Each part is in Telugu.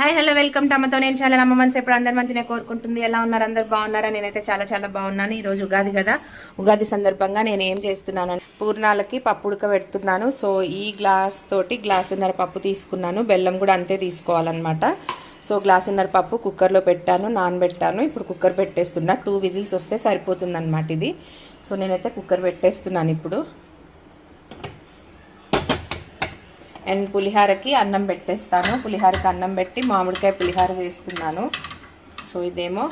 హాయ్ హలో వెల్కమ్ టు అమ్మతో నేను చాలా అమ్మ మనసు ఎప్పుడు అందరు మంచిగా కోరుకుంటుంది. ఎలా ఉన్నారు? అందరు బాగున్నారా? నేనైతే చాలా చాలా బాగున్నాను. ఈరోజు ఉగాది కదా. ఉగాది సందర్భంగా నేను ఏం చేస్తున్నాను? పూర్ణాలకి పప్పు ఉడకబెడుతున్నాను. సో ఈ గ్లాస్ తోటి గ్లాసున్నర పప్పు తీసుకున్నాను. బెల్లం కూడా అంతే తీసుకోవాలన్నమాట. సో గ్లాసున్నర పప్పు కుక్కర్లో పెట్టాను నానబెట్టాను. ఇప్పుడు కుక్కర్ పెట్టేస్తున్నా. టూ విజిల్స్ వస్తే సరిపోతుందనమాట ఇది. సో నేనైతే కుక్కర్ పెట్టేస్తున్నాను ఇప్పుడు. అండ్ పులిహారకి అన్నం పెట్టేస్తాను. పులిహారకి అన్నం పెట్టి మామిడికాయ పులిహార చేస్తున్నాను. సో ఇదేమో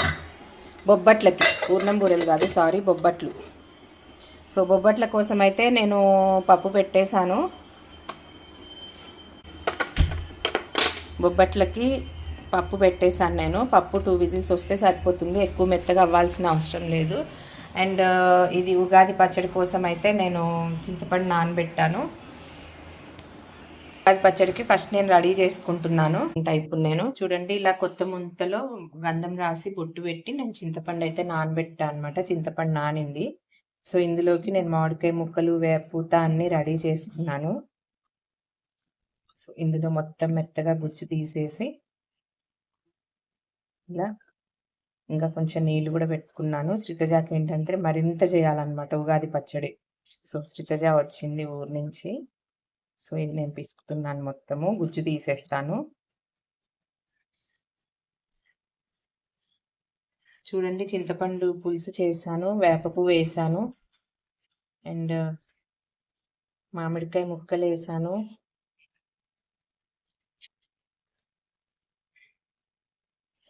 బొబ్బట్లకి. పూర్ణం బూరెలు కాదు సారీ బొబ్బట్లు. సో బొబ్బట్ల కోసం అయితే నేను పప్పు పెట్టేశాను. బొబ్బట్లకి పప్పు పెట్టేశాను నేను. పప్పు టూ విజిల్స్ వస్తే సరిపోతుంది. ఎక్కువ మెత్తగా అవ్వాల్సిన అవసరం లేదు. అండ్ ఇది ఉగాది పచ్చడి కోసం అయితే నేను చింతపండు నానబెట్టాను. ఉగాది పచ్చడికి ఫస్ట్ నేను రెడీ చేసుకుంటున్నాను. టైపు నేను. చూడండి ఇలా కొత్త ముంతలో గంధం రాసి బొట్టు పెట్టి నేను చింతపండు అయితే నానబెట్టా అనమాట చింతపండు నానింది. సో ఇందులోకి నేను మామిడికాయ ముక్కలు వేపూత అన్ని రెడీ చేసుకున్నాను. సో ఇందులో మొత్తం మెత్తగా గుజ్జు తీసేసి ఇలా ఇంకా కొంచెం నీళ్ళు కూడా పెట్టుకున్నాను. శ్రీతజాకి ఏంటంటే మరింత చేయాలన్నమాట ఉగాది పచ్చడి. సో శ్రీతజ వచ్చింది ఊరు నుంచి. సో ఇది నేను పిసుకుతున్నాను మొత్తము. గుజ్జు తీసేస్తాను. చూడండి చింతపండు పులుసు చేశాను వేప పువ్వు వేసాను అండ్ మామిడికాయ ముక్కలు వేసాను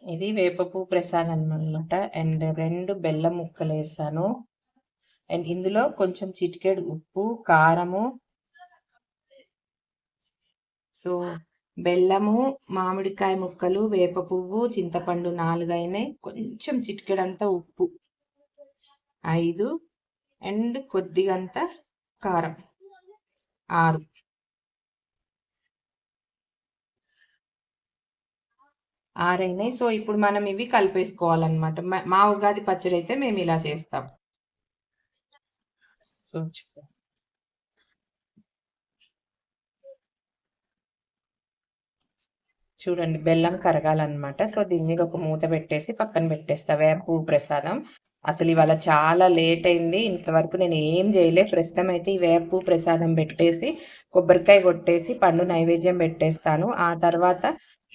ఇది వేపపు ప్రసాదం అనమాట అండ్ రెండు బెల్లం ముక్కలు వేసాను అండ్ ఇందులో కొంచెం చిటికెడు ఉప్పు కారము సో బెల్లము మామిడికాయ ముక్కలు వేప పువ్వు చింతపండు నాలుగైనాయి. కొంచెం చిటికెడంతా ఉప్పు. ఐదు అండ్ కొద్దిగంత కారం. ఆరు. ఆరైనాయి. సో ఇప్పుడు మనం ఇవి కలిపేసుకోవాలన్నమాట. మా ఉగాది పచ్చడి అయితే మేము ఇలా చేస్తాం. సో చూడండి బెల్లం కరగాలన్నమాట. సో దీని మీద ఒక మూత పెట్టేసి పక్కన పెట్టేస్తా. వేపు ప్రసాదం. అసలు ఇవాళ చాలా లేట్ అయింది. ఇంతవరకు నేను ఏం చేయలే. ప్రస్తుతం అయితే ఈ వేపు ప్రసాదం పెట్టేసి కొబ్బరికాయ కొట్టేసి పండు నైవేద్యం పెట్టేస్తాను. ఆ తర్వాత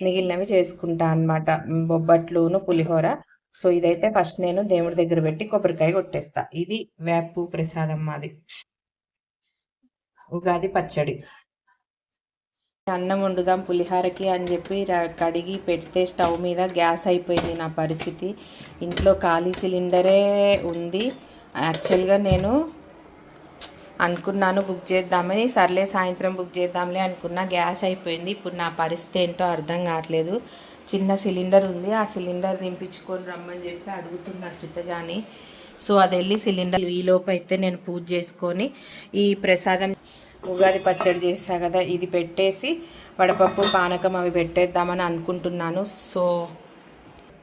మిగిలినవి చేసుకుంటా అనమాట బొబ్బట్లును పులిహోర. సో ఇదైతే ఫస్ట్ నేను దేవుడి దగ్గర పెట్టి కొబ్బరికాయ కొట్టేస్తా. ఇది వేపు ప్రసాదం మాది. ఉగాది పచ్చడి. అన్నం వండుదాం పులిహారకి అని చెప్పి కడిగి పెడితే స్టవ్ మీద గ్యాస్ అయిపోయింది నా పరిస్థితి. ఇంట్లో ఖాళీ సిలిండరే ఉంది. యాక్చువల్గా నేను అనుకున్నాను బుక్ చేద్దామని సర్లే సాయంత్రం బుక్ చేద్దాంలే అనుకున్నా గ్యాస్ అయిపోయింది. ఇప్పుడు నా పరిస్థితి ఏంటో అర్థం కావట్లేదు. చిన్న సిలిండర్ ఉంది. ఆ సిలిండర్ దింపించుకొని రమ్మని చెప్పి అడుగుతున్నా శ్రితజాని సో అది వెళ్ళి సిలిండర్ ఈలోపు అయితే నేను పూజ చేసుకొని ఈ ప్రసాదం ఉగాది పచ్చడి చేసా కదా ఇది పెట్టేసి వడపప్పు పానకం అవి పెట్టేద్దామని అనుకుంటున్నాను. సో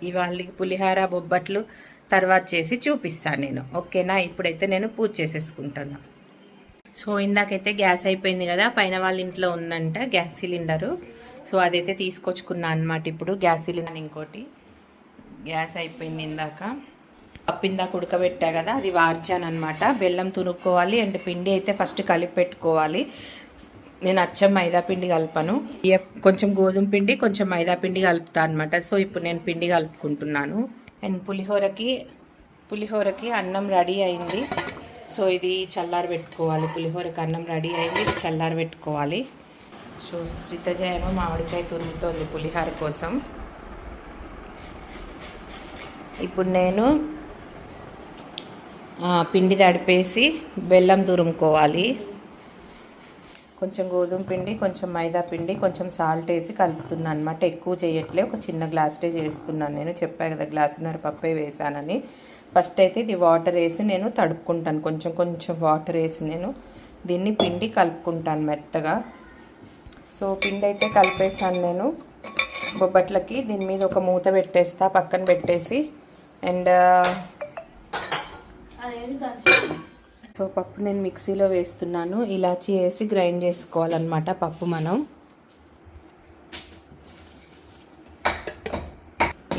ఇవాళకి పులిహార బొబ్బట్లు తర్వాత చేసి చూపిస్తాను నేను. ఓకేనా? ఇప్పుడైతే నేను పూజ చేసేసుకుంటాను. సో ఇందాకైతే గ్యాస్ అయిపోయింది కదా పైన వాళ్ళ ఇంట్లో ఉందంట గ్యాస్ సిలిండరు. సో అదైతే తీసుకొచ్చుకున్నా అనమాట ఇప్పుడు గ్యాస్ సిలిండర్ ఇంకోటి. గ్యాస్ అయిపోయింది ఇందాక. ఇందాక ఉడకబెట్టా కదా అది వార్చాను అనమాట బెల్లం తురుక్కోవాలి అండ్ పిండి అయితే ఫస్ట్ కలిపి పెట్టుకోవాలి. నేను అచ్చం మైదా పిండి కలపను. కొంచెం గోధుమ పిండి కొంచెం మైదా పిండి కలుపుతా అనమాట సో ఇప్పుడు నేను పిండి కలుపుకుంటున్నాను. అండ్ పులిహోరకి పులిహోరకి అన్నం రెడీ అయింది. సో ఇది చల్లారి పెట్టుకోవాలి. పులిహోరకి అన్నం రెడీ అయింది ఇది చల్లారి పెట్టుకోవాలి. సో శ్రీతజ మామిడికాయ తురుగుతోంది పులిహోర కోసం. ఇప్పుడు నేను పిండి తడిపేసి బెల్లం తురుముకోవాలి. కొంచెం గోధుమ పిండి కొంచెం మైదా పిండి కొంచెం సాల్ట్ వేసి కలుపుతున్నాను అనమాట ఎక్కువ చేయట్లే ఒక చిన్న గ్లాస్టే చేస్తున్నాను నేను. చెప్పాను కదా గ్లాసున్నర పప్పే వేసానని. ఫస్ట్ అయితే ఇది వాటర్ వేసి నేను తడుపుకుంటాను. కొంచెం కొంచెం వాటర్ వేసి నేను దీన్ని పిండి కలుపుకుంటాను మెత్తగా. సో పిండి అయితే కలిపేసాను నేను. బొబ్బట్లకి దీని మీద ఒక మూత పెట్టేస్తా పక్కన పెట్టేసి. అండ్ సో పప్పు నేను మిక్సీలో వేస్తున్నాను. ఇలాచి వేసి గ్రైండ్ చేసుకోవాలన్నమాట పప్పు మనం.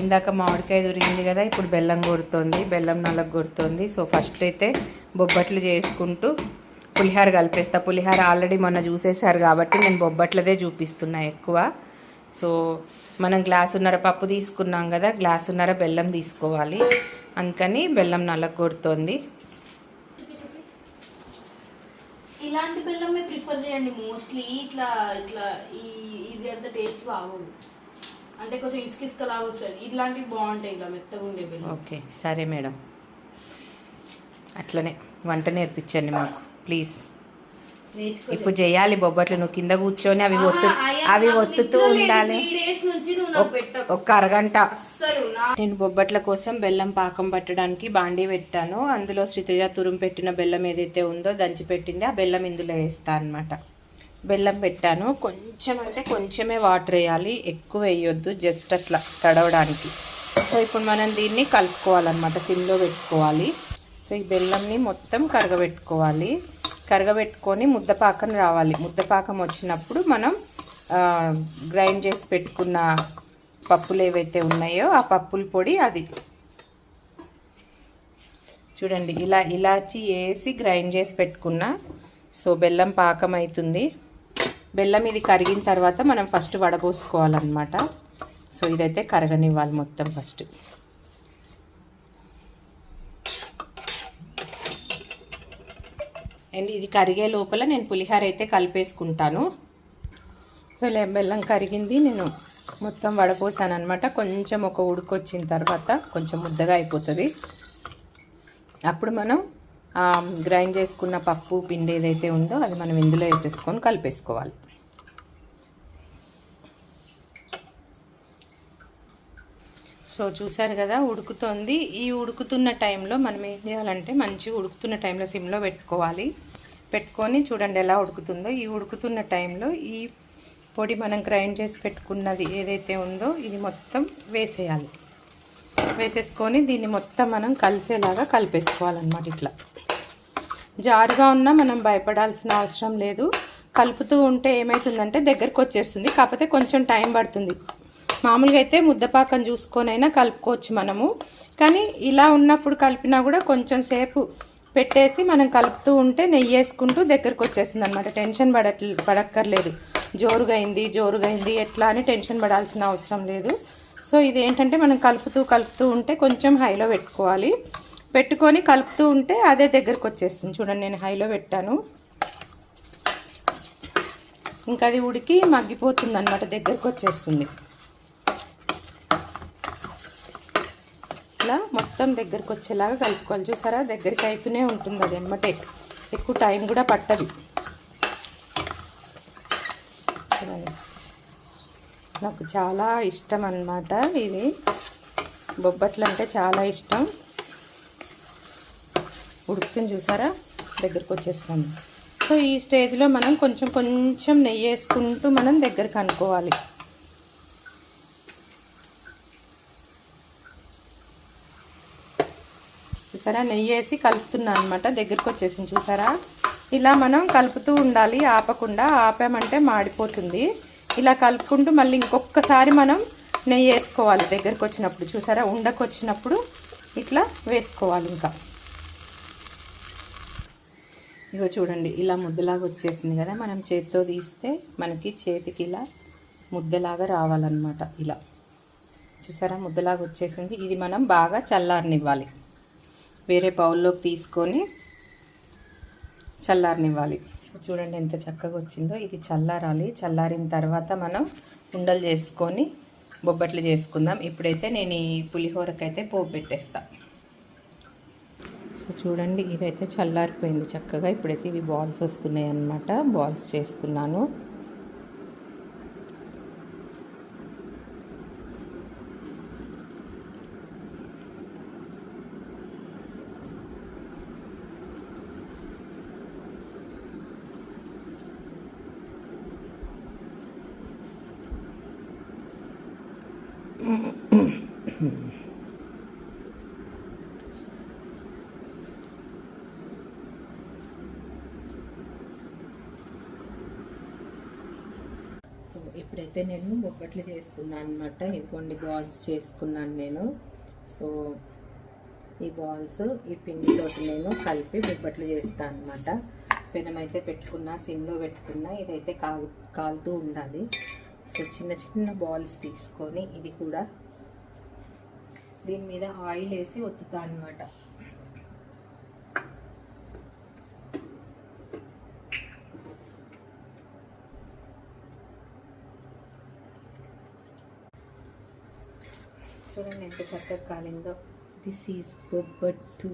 ఇందాక మామిడికాయ దొరికింది కదా ఇప్పుడు బెల్లం కొడుతుంది బెల్లం నల్లగా కొడుతుంది. సో ఫస్ట్ అయితే బొబ్బట్లు చేసుకుంటూ పులిహార కలిపేస్తా. పులిహార ఆల్రెడీ మొన్న చూసేశారు కాబట్టి నేను బొబ్బట్లదే చూపిస్తున్నా ఎక్కువ. సో మనం గ్లాసున్నర పప్పు తీసుకున్నాం కదా గ్లాసున్నర బెల్లం తీసుకోవాలి. అందుకని బెల్లం నల్లగా కొడుతోంది ఇలాంటి బెల్లమే ప్రిఫర్ చేయండి మోస్ట్లీ. ఇట్లా ఇట్లా ఈ ఇది అంత టేస్ట్ బాగోదు. అంటే కొంచెం ఇసుక ఇసుక లాగా వస్తుంది. ఇట్లాంటివి బాగుంటాయి ఇలా మెత్తగా ఉండే బెల్లం. ఓకే సరే మేడం. అట్లనే వంట నేర్పించండి మాకు ప్లీజ్. ఇప్పుడు చేయాలి బొబ్బట్లు నువ్వు కింద కూర్చొని అవి ఒత్తు అవి ఒత్తుతూ ఉండాలి. త్రీ డేస్ నుంచి నువ్వు నాకు పెట్టకు. ఒక అరగంట. నేను బొబ్బట్ల కోసం బెల్లం పాకం పట్టడానికి బాండీ పెట్టాను. అందులో శ్రీతజ తురుము పెట్టిన బెల్లం ఏదైతే ఉందో దంచి పెట్టింది. ఆ బెల్లం ఇందులో వేస్తా అనమాట బెల్లం పెట్టాను. కొంచెం అంటే కొంచెమే వాటర్ వేయాలి. ఎక్కువ వేయొద్దు. జస్ట్ అట్లా తడవడానికి. సో ఇప్పుడు మనం దీన్ని కలుపుకోవాలన్నమాట. సిమ్లో పెట్టుకోవాలి. సో ఈ బెల్లంని మొత్తం కరగబెట్టుకోవాలి. కరగబెట్టుకొని ముద్దపాకం రావాలి. ముద్దపాకం వచ్చినప్పుడు మనం గ్రైండ్ చేసి పెట్టుకున్న పప్పులు ఏవైతే ఉన్నాయో ఆ పప్పుల పొడి అది. చూడండి ఇలా ఇలాచి వేసి గ్రైండ్ చేసి పెట్టుకున్న సో బెల్లం పాకం అవుతుంది బెల్లం ఇది కరిగిన తర్వాత మనం ఫస్ట్ వడబోసుకోవాలన్నమాట. సో ఇదైతే కరగనివ్వాలి మొత్తం ఫస్ట్. అండ్ ఇది కరిగే లోపల నేను పులిహార అయితే కలిపేసుకుంటాను. సో ఇలా బెల్లం కరిగింది నేను మొత్తం వడపోసాను అనమాట కొంచెం ఒక ఉడుకొచ్చిన తర్వాత కొంచెం ముద్దగా అయిపోతుంది. అప్పుడు మనం గ్రైండ్ చేసుకున్న పప్పు పిండి ఏదైతే ఉందో అది మనం ఇందులో వేసేసుకొని కలిపేసుకోవాలి. సో చూసారు కదా ఉడుకుతోంది. ఈ ఉడుకుతున్న టైంలో మనం ఏం చేయాలంటే మంచిగా ఉడుకుతున్న టైంలో సిమ్లో పెట్టుకోవాలి. పెట్టుకొని చూడండి ఎలా ఉడుకుతుందో. ఈ ఉడుకుతున్న టైంలో ఈ పొడి మనం గ్రైండ్ చేసి పెట్టుకున్నది ఏదైతే ఉందో ఇది మొత్తం వేసేయాలి. వేసేసుకొని దీన్ని మొత్తం మనం కలిసేలాగా కలిపేసుకోవాలన్నమాట ఇట్లా. జారుగా ఉన్నా మనం భయపడాల్సిన అవసరం లేదు. కలుపుతూ ఉంటే ఏమవుతుందంటే దగ్గరకు వచ్చేస్తుంది కాకపోతే కొంచెం టైం పడుతుంది. మామూలుగా అయితే ముద్దపాకం చూసుకొనైనా కలుపుకోవచ్చు మనము. కానీ ఇలా ఉన్నప్పుడు కలిపినా కూడా కొంచెం సేపు పెట్టేసి మనం కలుపుతూ ఉంటే నెయ్యి వేసుకుంటూ దగ్గరకు వచ్చేస్తుంది అనమాట టెన్షన్ పడట్ పడక్కర్లేదు. జోరుగా అయింది జోరుగా అయింది ఎట్లా అని టెన్షన్ పడాల్సిన అవసరం లేదు. సో ఇది ఏంటంటే మనం కలుపుతూ కలుపుతూ ఉంటే కొంచెం హైలో పెట్టుకోవాలి. పెట్టుకొని కలుపుతూ ఉంటే అదే దగ్గరకు వచ్చేస్తుంది. చూడండి నేను హైలో పెట్టాను. ఇంకా అది ఉడికి మగ్గిపోతుంది అనమాట దగ్గరకు వచ్చేస్తుంది. ఇలా మొత్తం దగ్గరకు వచ్చేలాగా కలుపుకోవాలి. చూసారా? దగ్గరికి అవుతూనే ఉంటుంది అది ఎమ్మటే ఎక్కువ టైం కూడా పట్టదు. నాకు చాలా ఇష్టం అన్నమాట ఇది. బొబ్బట్లు అంటే చాలా ఇష్టం. ఉడుకుతుంది చూసారా? దగ్గరకు వచ్చేస్తాను సో ఈ స్టేజ్లో మనం కొంచెం కొంచెం నెయ్యి వేసుకుంటూ మనం దగ్గరికి అనుకోవాలి చూసారా? నెయ్యి వేసి కలుపుతున్నాను అనమాట దగ్గరకు వచ్చేసింది చూసారా? ఇలా మనం కలుపుతూ ఉండాలి ఆపకుండా. ఆపామంటే మాడిపోతుంది. ఇలా కలుపుకుంటూ మళ్ళీ ఇంకొకసారి మనం నెయ్యి వేసుకోవాలి దగ్గరకు వచ్చినప్పుడు. చూసారా? ఉండకు వచ్చినప్పుడు ఇట్లా వేసుకోవాలి ఇంకా. ఇగో చూడండి ఇలా ముద్దలాగా వచ్చేసింది కదా. మనం చేతితో తీస్తే మనకి చేతికి ఇలా ముద్దలాగా రావాలన్నమాట. ఇలా. చూసారా? ముద్దలాగా వచ్చేసింది. ఇది మనం బాగా చల్లారనివ్వాలి. వేరే బౌల్లోకి తీసుకొని చల్లారనివ్వాలి. సో చూడండి ఎంత చక్కగా వచ్చిందో. ఇది చల్లారాలి. చల్లారిన తర్వాత మనం ఉండలు చేసుకొని బొబ్బట్లు చేసుకుందాం. ఇప్పుడైతే నేను ఈ పులిహోరకైతే పోపు పెట్టేస్తా. సో చూడండి ఇదైతే చల్లారిపోయింది చక్కగా. ఇప్పుడైతే ఇవి బాల్స్ వస్తున్నాయి అన్నమాట బాల్స్ చేస్తున్నాను. ఇప్పుడైతే నేను బొబ్బట్లు చేస్తున్నాను అనమాట ఇదిగోండి బాల్స్ చేసుకున్నాను నేను. సో ఈ బాల్స్ ఈ పిండితోటి నేను కలిపి బొబ్బట్లు చేస్తాను అనమాట పెనం అయితే పెట్టుకున్నా సిమ్లో పెట్టుకున్నా ఇదైతే కాగు కాలుతూ ఉండాలి. సో చిన్న చిన్న బాల్స్ తీసుకొని ఇది కూడా దీని మీద ఆయిల్ వేసి ఒత్తుతా అనమాట చూడండి ఎంత చక్కగా కాలిందో. This is bobbattu.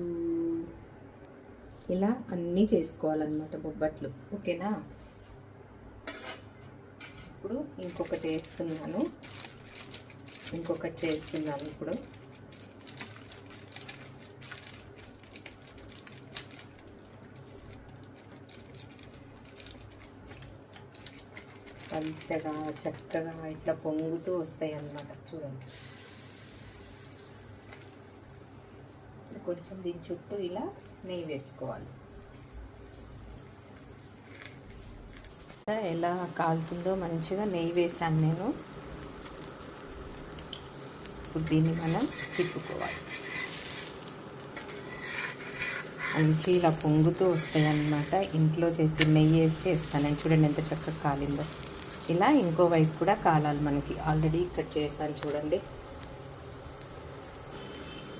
ఇలా అన్నీ చేసుకోవాలన్నమాట బొబ్బట్లు. ఓకేనా? ఇప్పుడు ఇంకొకటి వేస్తున్నాను. ఇంకొకటి చేస్తున్నాను ఇప్పుడు. పల్చగా చక్కగా ఇట్లా పొంగుతూ వస్తాయి అన్నమాట చూడండి. కొంచెం దీని చుట్టూ ఇలా నెయ్యి వేసుకోవాలి. ఎలా కాలుతుందో మంచిగా నెయ్యి వేసాను నేను. ఇప్పుడు దీన్ని మనం తిప్పుకోవాలి. మంచి ఇలా పొంగుతూ వస్తాయి అన్నమాట ఇంట్లో చేసి నెయ్యి వేసి చేస్తాను. చూడండి ఎంత చక్కగా కాలిందో. ఇలా ఇంకో వైపు కూడా కాలాలి మనకి. ఆల్రెడీ ఇక్కడ చేశాను చూడండి.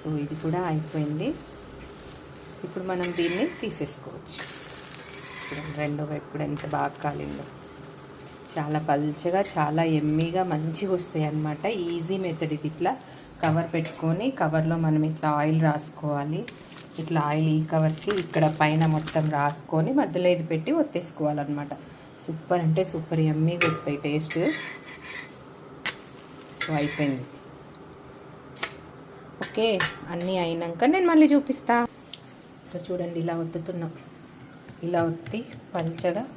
సో ఇది కూడా అయిపోయింది. ఇప్పుడు మనం దీన్ని తీసేసుకోవచ్చు. చూడండి రెండో వైపు ఎంత బాగా కాలిందో. చాలా పల్చగా చాలా ఎమ్మీగా మంచిగా వస్తాయి అన్నమాట ఈజీ మెథడ్ ఇది ఇట్లా. కవర్ పెట్టుకొని కవర్లో మనం ఇట్లా ఆయిల్ రాసుకోవాలి. ఇట్లా ఆయిల్ ఈ కవర్కి ఇక్కడ పైన మొత్తం రాసుకొని మధ్యలో ఇది పెట్టి ఒత్తేసుకోవాలన్నమాట. సూపర్ అంటే సూపర్ ఎమ్మీగా వస్తాయి టేస్ట్ సో అయిపోయింది. ఓకే అన్నీ అయినాక నేను మళ్ళీ చూపిస్తా. సో చూడండి ఇలా ఒత్తుతున్నాం. ఇలా ఒత్తి పల్చగా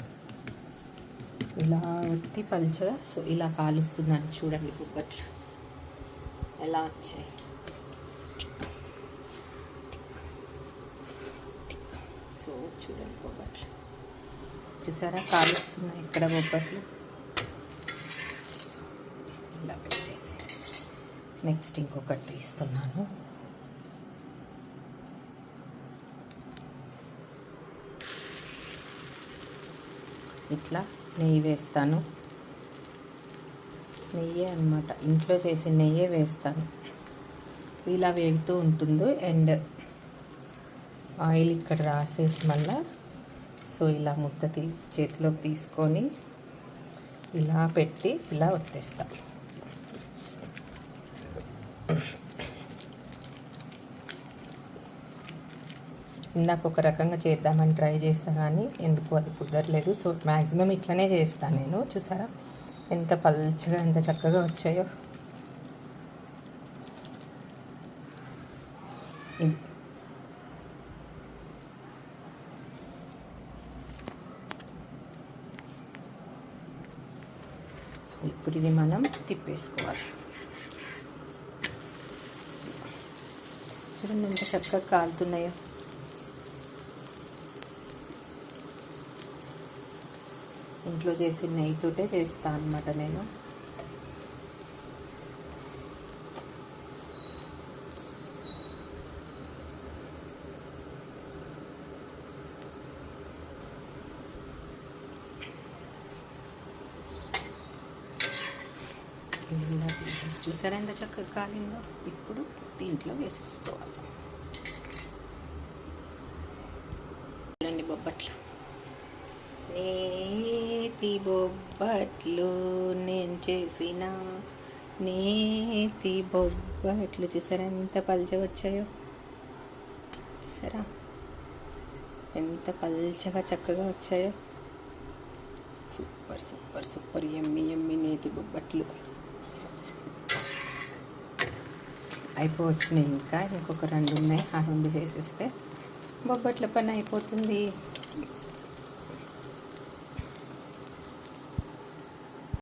ఇలా ఒత్తి పల్చగా సో ఇలా కాలుస్తున్నాను చూడండి బొబ్బట్లు. ఎలా వచ్చాయి? సో చూడండి బొబ్బట్లు. చూసారా? కాలుస్తున్నాయి ఇక్కడ బొబ్బట్లు. ఇలా పెట్టేసి నెక్స్ట్ ఇంకొకటి తీస్తున్నాను. ఇట్లా నెయ్యి వేస్తాను. నెయ్యి అనమాట ఇంట్లో చేసి నెయ్యే వేస్తాను. ఇలా వేగుతూ ఉంటుంది. అండ్ ఆయిల్ ఇక్కడ రాసేసి మళ్ళా సో ఇలా ముద్ద తీ చేతిలోకి తీసుకొని ఇలా పెట్టి ఇలా వచ్చేస్తాను ఇందాక ఒక రకంగా చేద్దామని ట్రై చేస్తా కానీ ఎందుకు అది కుదరలేదు. సో మ్యాక్సిమం ఇట్లనే చేస్తాను నేను. చూసారా? ఎంత పల్చగా ఎంత చక్కగా వచ్చాయో. ఇది సో ఇప్పుడు ఇది మనం తిప్పేసుకోవాలి. చూడండి ఎంత చక్కగా కాలుతున్నాయో. ఇంట్లో చేసిన నెయ్యితోటే చేస్తాను అనమాట నేను. చూసారా ఎంత చక్కగా కాలిందో? ఇప్పుడు దీంట్లో వేసేసుకోవాలి చూడండి బొబ్బట్లు నేతి బొబ్బట్లు నేను చేసిన నేతి బొబ్బట్లు చూసారా ఎంత పల్చగా వచ్చాయో? చూసారా? ఎంత పల్చగా చక్కగా వచ్చాయో? సూపర్ సూపర్ సూపర్ ఎమ్మి ఎమ్మి నేతి బొబ్బట్లు అయిపోవచ్చినాయి ఇంకా? ఇంకొక రెండు ఉన్నాయి. ఆ రెండు వేసేస్తే బొబ్బట్ల పని అయిపోతుంది.